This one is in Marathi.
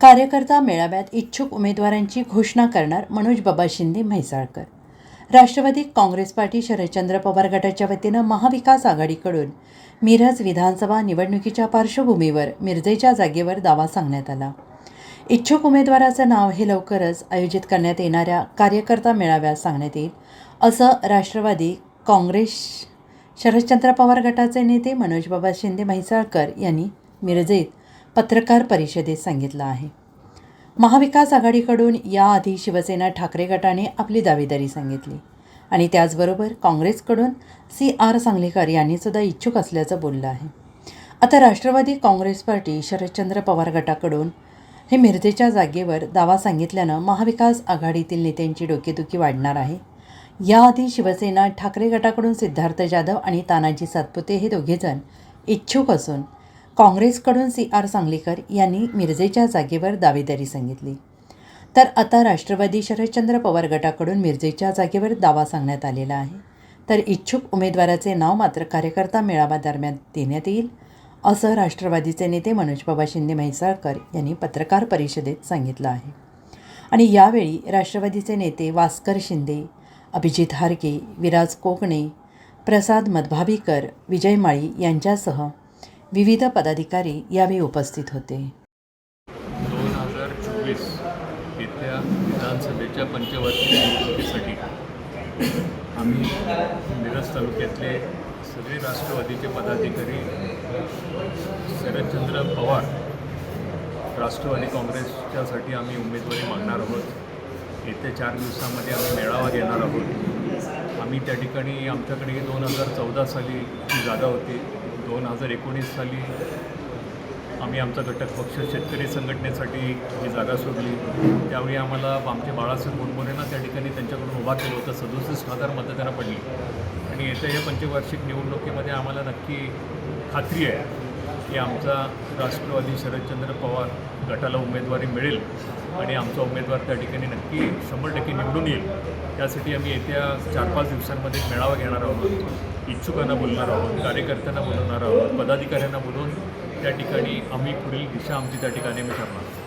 कार्यकर्ता मेळाव्यात इच्छुक उमेदवारांची घोषणा करणार मनोज बाबा शिंदे म्हैसाळकर. राष्ट्रवादी काँग्रेस पार्टी शरदचंद्र पवार गटाच्या वतीनं महाविकास आघाडीकडून मिरज विधानसभा निवडणुकीच्या पार्श्वभूमीवर मिरजेच्या जागेवर दावा सांगण्यात आला. इच्छुक उमेदवाराचं नाव हे लवकरच आयोजित करण्यात येणाऱ्या कार्यकर्ता मेळाव्यात सांगण्यात येईल असं राष्ट्रवादी काँग्रेस शरदचंद्र पवार गटाचे नेते मनोजबाबा शिंदे म्हैसाळकर यांनी मिरजेत पत्रकार परिषदेत सांगितलं आहे. महाविकास आघाडीकडून याआधी शिवसेना ठाकरे गटाने आपली दावेदारी सांगितली आणि त्याचबरोबर काँग्रेसकडून सी आर सांगलीकर यांनीसुद्धा इच्छुक असल्याचं बोललं आहे. आता राष्ट्रवादी काँग्रेस पार्टी शरदचंद्र पवार गटाकडून हे मिरजेच्या जागेवर दावा सांगितल्यानं महाविकास आघाडीतील नेत्यांची डोकेदुखी वाढणार आहे. याआधी शिवसेना ठाकरे गटाकडून सिद्धार्थ जाधव आणि तानाजी सातपुते हे दोघेजण इच्छुक असून काँग्रेसकडून सी आर सांगलीकर यांनी मिरजेच्या जागेवर दावेदारी सांगितली. तर आता राष्ट्रवादी शरदचंद्र पवार गटाकडून मिरजेच्या जागेवर दावा सांगण्यात आलेला आहे. तर इच्छुक उमेदवाराचे नाव मात्र कार्यकर्ता मेळावा दरम्यान देण्यात येईल असं राष्ट्रवादीचे नेते मनोजबाबा शिंदे म्हैसाळकर यांनी पत्रकार परिषदेत सांगितलं आहे. आणि यावेळी राष्ट्रवादीचे नेते वास्कर शिंदे अभिजित हारके विराज कोकणे प्रसाद मधभाबीकर विजय माळी यांच्यासह विविध पदाधिकारी यावेळी उपस्थित होते. दोन हजार चोवीस येत्या विधानसभेच्या पंचवार्षिक निवडणुकीसाठी आम्ही मिरज तालुक्यातले सगळे राष्ट्रवादीचे पदाधिकारी शरदचंद्र पवार राष्ट्रवादी काँग्रेसच्यासाठी आम्ही उमेदवारी मागणार आहोत. येत्या चार दिवसामध्ये आम्ही मेळावा घेणार आहोत. आम्ही त्या ठिकाणी आमच्याकडे दोन हजार चौदा साली ही जागा होती. दोन हजार एकोणीस साली आम्ही आमचा घटक पक्ष शेतकरी संघटनेसाठी ही जागा सोडली. त्यावेळी आम्हाला आमचे बाळासाहेब मुनमुरेंना त्या ठिकाणी त्यांच्याकडून उभा केलं होतं. सदुसष्ट हजार मतं त्यांना पडली. आणि येत्या या पंचवार्षिक निवडणुकीमध्ये आम्हाला नक्की खात्री आहे. की आमचा राष्ट्रवादी शरदचंद्र पवार गटाला उमेदवारी मिळेल आणि आमचा उमेदवार त्या ठिकाणी नक्की शंभर टक्के निवडून येईल. त्यासाठी आम्ही येत्या चार पाच दिवसांमध्ये मेळावा घेणार आहोत. इच्छुकांना बोलणार आहोत कार्यकर्त्यांना बोलवणार आहोत पदाधिकाऱ्यांना बोलवून त्या ठिकाणी आम्ही पुढील दिशा आमची त्या ठिकाणी आम्ही ठरणार.